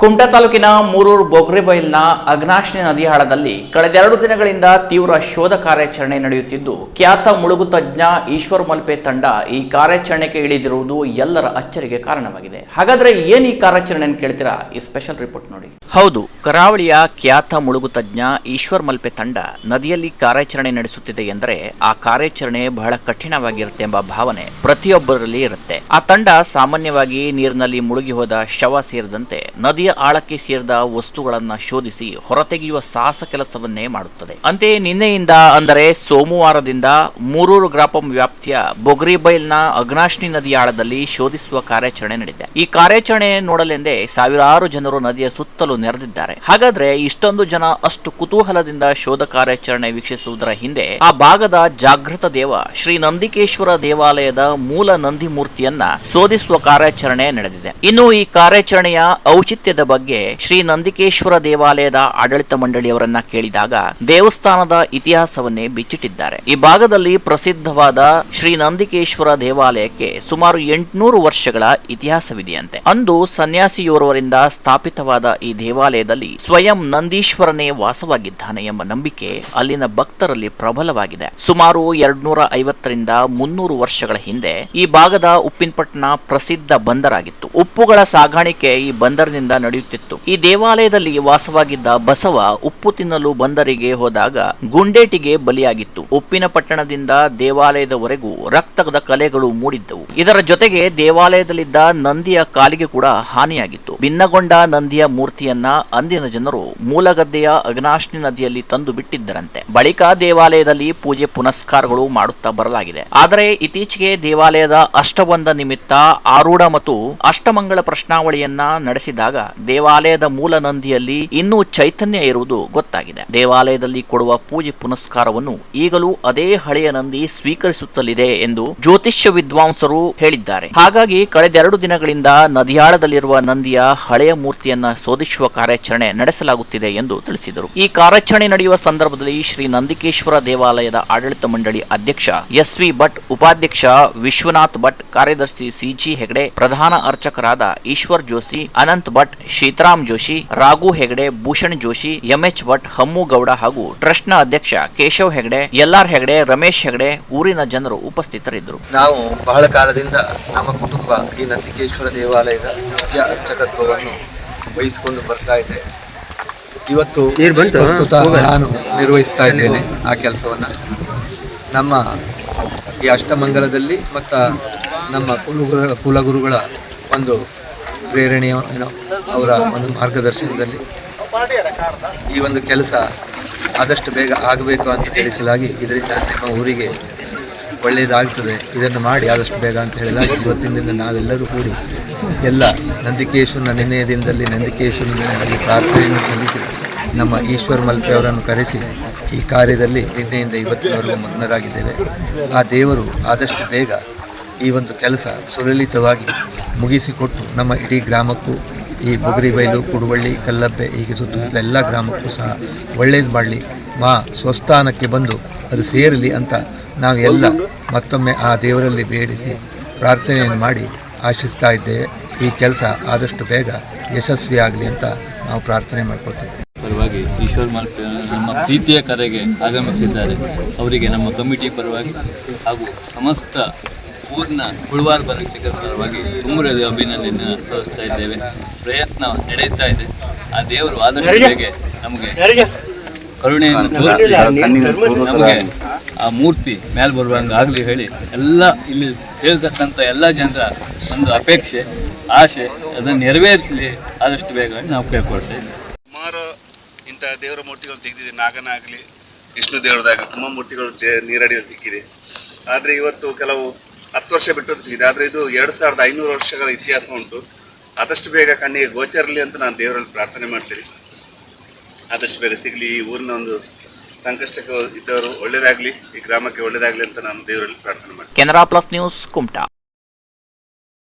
ಕುಮಟಾ ತಾಲೂಕಿನ ಮೂರೂರು ಬೊಗ್ರೆಬೈಲ್ನ ಅಗ್ನಾಶಿನಿ ನದಿಯಾಳದಲ್ಲಿ ಕಳೆದೆರಡು ದಿನಗಳಿಂದ ತೀವ್ರ ಶೋಧ ಕಾರ್ಯಾಚರಣೆ ನಡೆಯುತ್ತಿದ್ದು, ಖ್ಯಾತ ಮುಳುಗು ತಜ್ಞ ಈಶ್ವರ್ ಮಲ್ಪೆ ತಂಡ ಈ ಕಾರ್ಯಾಚರಣೆಗೆ ಇಳಿದಿರುವುದು ಎಲ್ಲರ ಅಚ್ಚರಿಗೆ ಕಾರಣವಾಗಿದೆ. ಹಾಗಾದ್ರೆ ಏನ್ ಈ ಕಾರ್ಯಾಚರಣೆಯನ್ನು ಕೇಳ್ತೀರಾ? ಈ ಸ್ಪೆಷಲ್ ರಿಪೋರ್ಟ್ ನೋಡಿ. ಹೌದು, ಕರಾವಳಿಯ ಖ್ಯಾತ ಮುಳುಗು ತಜ್ಞ ಈಶ್ವರ್ ಮಲ್ಪೆ ತಂಡ ನದಿಯಲ್ಲಿ ಕಾರ್ಯಾಚರಣೆ ನಡೆಸುತ್ತಿದೆ ಎಂದರೆ ಆ ಕಾರ್ಯಾಚರಣೆ ಬಹಳ ಕಠಿಣವಾಗಿರುತ್ತೆ ಎಂಬ ಭಾವನೆ ಪ್ರತಿಯೊಬ್ಬರಲ್ಲಿ ಇರುತ್ತೆ. ಆ ತಂಡ ಸಾಮಾನ್ಯವಾಗಿ ನೀರಿನಲ್ಲಿ ಮುಳುಗಿ ಹೋದ ಶವ ಸೇರಿದಂತೆ ನದಿಯ ಆಳಕ್ಕೆ ಸೇರಿದ ವಸ್ತುಗಳನ್ನ ಶೋಧಿಸಿ ಹೊರತೆಗೆಯುವ ಸಾಹಸ ಕೆಲಸವನ್ನೇ ಮಾಡುತ್ತದೆ. ಅಂತೆಯೇ ನಿನ್ನೆಯಿಂದ ಅಂದರೆ ಸೋಮವಾರದಿಂದ ಮೂರೂರು ಗ್ರಾಪಂ ವ್ಯಾಪ್ತಿಯ ಬೊಗ್ರಿಬೈಲ್ನ ಅಗ್ನಾಶ್ನಿ ನದಿಯ ಆಳದಲ್ಲಿ ಶೋಧಿಸುವ ಕಾರ್ಯಾಚರಣೆ ನಡೆದಿದೆ ಈ ಕಾರ್ಯಾಚರಣೆ ನೋಡಲೆಂದೇ ಸಾವಿರಾರು ಜನರು ನದಿಯ ಸುತ್ತಲೂ ನೆರೆದಿದ್ದಾರೆ ಹಾಗಾದ್ರೆ ಇಷ್ಟೊಂದು ಜನ ಅಷ್ಟು ಕುತೂಹಲದಿಂದ ಶೋಧ ಕಾರ್ಯಾಚರಣೆ ವೀಕ್ಷಿಸುವುದರ ಹಿಂದೆ ಆ ಭಾಗದ ಜಾಗೃತ ದೇವ ಶ್ರೀ ನಂದಿಕೇಶ್ವರ ದೇವಾಲಯದ ಮೂಲ ನಂದಿ ಮೂರ್ತಿಯನ್ನ ಶೋಧಿಸುವ ಕಾರ್ಯಾಚರಣೆ ನಡೆದಿದೆ. ಇನ್ನು ಈ ಕಾರ್ಯಾಚರಣೆಯ ಔಚಿತ್ಯದ ಬಗ್ಗೆ ಶ್ರೀ ನಂದಿಕೇಶ್ವರ ದೇವಾಲಯದ ಆಡಳಿತ ಮಂಡಳಿಯವರನ್ನ ಕೇಳಿದಾಗ ದೇವಸ್ಥಾನದ ಇತಿಹಾಸವನ್ನೇ ಬಿಚ್ಚಿಟ್ಟಿದ್ದಾರೆ. ಈ ಭಾಗದಲ್ಲಿ ಪ್ರಸಿದ್ಧವಾದ ಶ್ರೀ ನಂದಿಕೇಶ್ವರ ದೇವಾಲಯಕ್ಕೆ ಸುಮಾರು ಎಂಟುನೂರು ವರ್ಷಗಳ ಇತಿಹಾಸವಿದೆಯಂತೆ. ಅಂದು ಸನ್ಯಾಸಿಯೋರ್ವರಿಂದ ಸ್ಥಾಪಿತವಾದ ಈ ದೇವಾಲಯದಲ್ಲಿ ಸ್ವಯಂ ನಂದೀಶ್ವರನೇ ವಾಸವಾಗಿದ್ದಾನೆ ಎಂಬ ನಂಬಿಕೆ ಅಲ್ಲಿನ ಭಕ್ತರಲ್ಲಿ ಪ್ರಬಲವಾಗಿದೆ. ಸುಮಾರು ಎರಡ್ನೂರ ಐವತ್ತರಿಂದ ಮುನ್ನೂರು ವರ್ಷಗಳ ಹಿಂದೆ ಈ ಭಾಗದ ಉಪ್ಪಿನಪಟ್ಟಣ ಪ್ರಸಿದ್ಧ ಬಂದರಾಗಿತ್ತು. ಉಪ್ಪುಗಳ ಸಾಗಾಣಿಕೆ ಈ ಬಂದರಿನಿಂದ ನಡೆಯುತ್ತಿತ್ತು. ಈ ದೇವಾಲಯದಲ್ಲಿ ವಾಸವಾಗಿದ್ದ ಬಸವ ಉಪ್ಪು ತಿನ್ನಲು ಬಂದರಿಗೆ ಹೋದಾಗ ಗುಂಡೇಟಿಗೆ ಬಲಿಯಾಗಿತ್ತು. ಉಪ್ಪಿನ ಪಟ್ಟಣದಿಂದ ದೇವಾಲಯದವರೆಗೂ ರಕ್ತದ ಕಲೆಗಳು ಮೂಡಿದ್ದವು. ಇದರ ಜೊತೆಗೆ ದೇವಾಲಯದಲ್ಲಿದ್ದ ನಂದಿಯ ಕಾಲಿಗೆ ಕೂಡ ಹಾನಿಯಾಗಿತ್ತು. ಭಿನ್ನಗೊಂಡ ನಂದಿಯ ಮೂರ್ತಿಯನ್ನ ಅಂದಿನ ಜನರು ಮೂಲಗದ್ದೆಯ ಅಗ್ನಾಶ್ನಿ ನದಿಯಲ್ಲಿ ತಂದು ಬಿಟ್ಟಿದ್ದರಂತೆ. ಬಳಿಕ ದೇವಾಲಯದಲ್ಲಿ ಪೂಜೆ ಪುನಸ್ಕಾರಗಳು ಮಾಡುತ್ತಾ ಬರಲಾಗಿದೆ. ಆದರೆ ಇತ್ತೀಚೆಗೆ ದೇವಾಲಯದ ಅಷ್ಟಬಂಧ ನಿಮಿತ್ತ ಆರೂಢ ಮತ್ತು ಅಷ್ಟಮಂಗಳ ಪ್ರಶ್ನಾವಳಿಯನ್ನ ನಡೆಸಿದಾಗ ದೇವಾಲಯದ ಮೂಲ ನಂದಿಯಲ್ಲಿ ಇನ್ನೂ ಚೈತನ್ಯ ಇರುವುದು ಗೊತ್ತಾಗಿದೆ. ದೇವಾಲಯದಲ್ಲಿ ಕೊಡುವ ಪೂಜೆ ಪುನಸ್ಕಾರವನ್ನು ಈಗಲೂ ಅದೇ ಹಳೆಯ ನಂದಿ ಸ್ವೀಕರಿಸುತ್ತಲಿದೆ ಎಂದು ಜ್ಯೋತಿಷ್ಯ ವಿದ್ವಾಂಸರು ಹೇಳಿದ್ದಾರೆ. ಹಾಗಾಗಿ ಕಳೆದೆರಡು ದಿನಗಳಿಂದ ನದಿಯಾಳದಲ್ಲಿರುವ ನಂದಿಯ ಹಳೆಯ ಮೂರ್ತಿಯನ್ನ ಶೋಧಿಸುವ ಕಾರ್ಯಾಚರಣೆ ನಡೆಸಲಾಗುತ್ತಿದೆ ಎಂದು ತಿಳಿಸಿದರು. ಈ ಕಾರ್ಯಾಚರಣೆ ನಡೆಯುವ ಸಂದರ್ಭದಲ್ಲಿ ಶ್ರೀ ನಂದಿಕೇಶ್ವರ ದೇವಾಲಯದ ಆಡಳಿತ ಮಂಡಳಿ ಅಧ್ಯಕ್ಷ ಎಸ್ ವಿ ಭಟ್, ಉಪಾಧ್ಯಕ್ಷ ವಿಶ್ವನಾಥ್ ಭಟ್, ಕಾರ್ಯದರ್ಶಿ ಸಿಜಿ ಹೆಗಡೆ, ಪ್ರಧಾನ ಅರ್ಚಕರಾದ ಈಶ್ವರ್ ಜೋಶಿ, ಅನಂತ್ ಭಟ್, ಶೀತರಾಮ್ ಜೋಶಿ, ರಾಘು ಹೆಗಡೆ, ಭೂಷಣ್ ಜೋಶಿ ಎಂಎಚ್ ಭಟ್, ಹಮ್ಮು ಗೌಡ ಹಾಗೂ ಟ್ರಸ್ಟ್ನ ಅಧ್ಯಕ್ಷ ಕೇಶವ್ ಹೆಗಡೆ ಎಲ್ಆರ್ ಹೆಗಡೆ, ರಮೇಶ್ ಹೆಗಡೆ ಊರಿನ ಜನರು ಉಪಸ್ಥಿತರಿದ್ದರು. ನಾವು ಬಹಳ ಕಾಲದಿಂದ ನಮ್ಮ ಕುಟುಂಬ ಈ ನಂದಿಕೇಶ್ವರ ದೇವಾಲಯದ ಅರ್ಚಕತ್ವವನ್ನು ವಹಿಸಿಕೊಂಡು ಬರ್ತಾ ಇದೆ. ಇವತ್ತು ಪ್ರಸ್ತುತ ನಾನು ನಿರ್ವಹಿಸ್ತಾ ಇದ್ದೇನೆ ಆ ಕೆಲಸವನ್ನು. ನಮ್ಮ ಈ ಅಷ್ಟಮಂಗಲದಲ್ಲಿ ಮತ್ತು ನಮ್ಮ ಕುಲಗುರು ಕುಲಗುರುಗಳ ಒಂದು ಪ್ರೇರಣೆಯ ಏನೋ ಅವರ ಒಂದು ಮಾರ್ಗದರ್ಶನದಲ್ಲಿ ಈ ಒಂದು ಕೆಲಸ ಆದಷ್ಟು ಬೇಗ ಆಗಬೇಕು ಅಂತ ತಿಳಿಸಲಾಗಿ ಇದರಿಂದ ನಿಮ್ಮ ಊರಿಗೆ ಒಳ್ಳೆಯದಾಗ್ತದೆ ಇದನ್ನು ಮಾಡಿ ಆದಷ್ಟು ಬೇಗ ಅಂತ ಹೇಳಿದಾಗ ಇವತ್ತಿನಿಂದ ನಾವೆಲ್ಲರೂ ಕೂಡಿ ಎಲ್ಲ ನಂದಿಕೇಶ್ವರನ ನಿನ್ನೆಯ ದಿನದಲ್ಲಿ ನಂದಿಕೇಶ್ವರನಲ್ಲಿ ಪ್ರಾರ್ಥನೆಯನ್ನು ಸಲ್ಲಿಸಿ ನಮ್ಮ ಈಶ್ವರ್ ಮಲ್ಪೆ ಅವರನ್ನು ಕರೆಸಿ ಈ ಕಾರ್ಯದಲ್ಲಿ ನಿನ್ನೆಯಿಂದ ಇವತ್ತಿನವರೆಗೂ ಮಗ್ನರಾಗಿದ್ದೇವೆ. ಆ ದೇವರು ಆದಷ್ಟು ಬೇಗ ಈ ಒಂದು ಕೆಲಸ ಸುಲಲಿತವಾಗಿ ಮುಗಿಸಿಕೊಟ್ಟು ನಮ್ಮ ಇಡೀ ಗ್ರಾಮಕ್ಕೂ ಈ ಬೊಗರಿಬೈಲು ಕುಡುವಳ್ಳಿ, ಕಲ್ಲಬ್ಬೆ, ಹೀಗೆ ಸುತ್ತಮುತ್ತಲ ಎಲ್ಲ ಗ್ರಾಮಕ್ಕೂ ಸಹ ಒಳ್ಳೇದು ಮಾಡಲಿ. ಮಾ ಸ್ವಸ್ಥಾನಕ್ಕೆ ಬಂದು ಅದು ಸೇರಲಿ ಅಂತ ನಾವು ಎಲ್ಲ ಮತ್ತೊಮ್ಮೆ ಆ ದೇವರಲ್ಲಿ ಬೇಡಿಸಿ ಪ್ರಾರ್ಥನೆಯನ್ನು ಮಾಡಿ ಆಶಿಸ್ತಾ ಇದ್ದೇವೆ. ಈ ಕೆಲಸ ಆದಷ್ಟು ಬೇಗ ಯಶಸ್ವಿಯಾಗಲಿ ಅಂತ ನಾವು ಪ್ರಾರ್ಥನೆ ಮಾಡ್ಕೊಳ್ತೇವೆ. ಪರವಾಗಿ ಈಶ್ವರ್ ಮಾಲ್ಪೆ ನಮ್ಮ ಪ್ರೀತಿಯ ಕರೆಗೆ ಆಗಮಿಸಿದ್ದಾರೆ. ಅವರಿಗೆ ನಮ್ಮ ಕಮಿಟಿ ಪರವಾಗಿ ಹಾಗೂ ಸಮಸ್ತ ಪೂರ್ಣ ಉಳುವಾರ ಪರೀಕ್ಷಕರ ಪರವಾಗಿ ತುಂಬುರದ ಅಭಿನಂದನೆ ಸಲ್ಲಿಸ್ತಾ ಇದ್ದೇವೆ. ಪ್ರಯತ್ನ ನಡೆಯುತ್ತಾ ಇದೆ. ಆ ದೇವರು ಆದಷ್ಟು ಬೇಗ ನಮಗೆ ಕರುಣೆಯನ್ನು ತೋರಿಸಿ. ನಮಗೆ ಆ ಮೂರ್ತಿ ಮ್ಯಾಲ್ ಬರುವಂಗೆ ಆಗಲಿ ಹೇಳಿ ಎಲ್ಲ ಇಲ್ಲಿ ಹೇಳ್ತಕ್ಕಂಥ ಎಲ್ಲ ಜನರ ಒಂದು ಅಪೇಕ್ಷೆ ಆಸೆ ಅದನ್ನು ನೆರವೇರಿಸಲಿ ಆದಷ್ಟು ಬೇಗ ನಾವು ಕೇಳ್ಕೊಳ್ತೇವೆ ಸುಮಾರು ಇಂಥ ದೇವರ ಮೂರ್ತಿಗಳು ತೆಗೆದಿದೆ. ನಾಗನಾಗಲಿ ವಿಷ್ಣು ದೇವರದಾಗ ತುಂಬ ಮೂರ್ತಿಗಳು ನೀರಡಿಯಲ್ಲಿ ಸಿಕ್ಕಿದೆ. ಆದರೆ ಇವತ್ತು ಕೆಲವು ಹತ್ತು ವರ್ಷ ಬಿಟ್ಟು ಸಿಕ್ಕಿದೆ. ಆದರೆ ಇದು ಎರಡು ಸಾವಿರದ ಐನೂರು ವರ್ಷಗಳ ಇತಿಹಾಸ ಉಂಟು. ಆದಷ್ಟು ಬೇಗ ಕಣ್ಣಿಗೆ ಗೋಚರಲಿ ಅಂತ ನಾನು ದೇವರಲ್ಲಿ ಪ್ರಾರ್ಥನೆ ಮಾಡ್ತೀನಿ. ಆದಷ್ಟು ಬೇಗ ಸಿಗಲಿ, ಈ ಊರಿನ ಒಂದು ಸಂಕಷ್ಟಕ್ಕೆ ಇದ್ದವರು ಒಳ್ಳೇದಾಗಲಿ, ಈ ಗ್ರಾಮಕ್ಕೆ ಒಳ್ಳೇದಾಗಲಿ ಅಂತ ನಾನು ದೇವರಲ್ಲಿ ಪ್ರಾರ್ಥನೆ ಮಾಡ್ತೀನಿ. Canara plus news Kumta.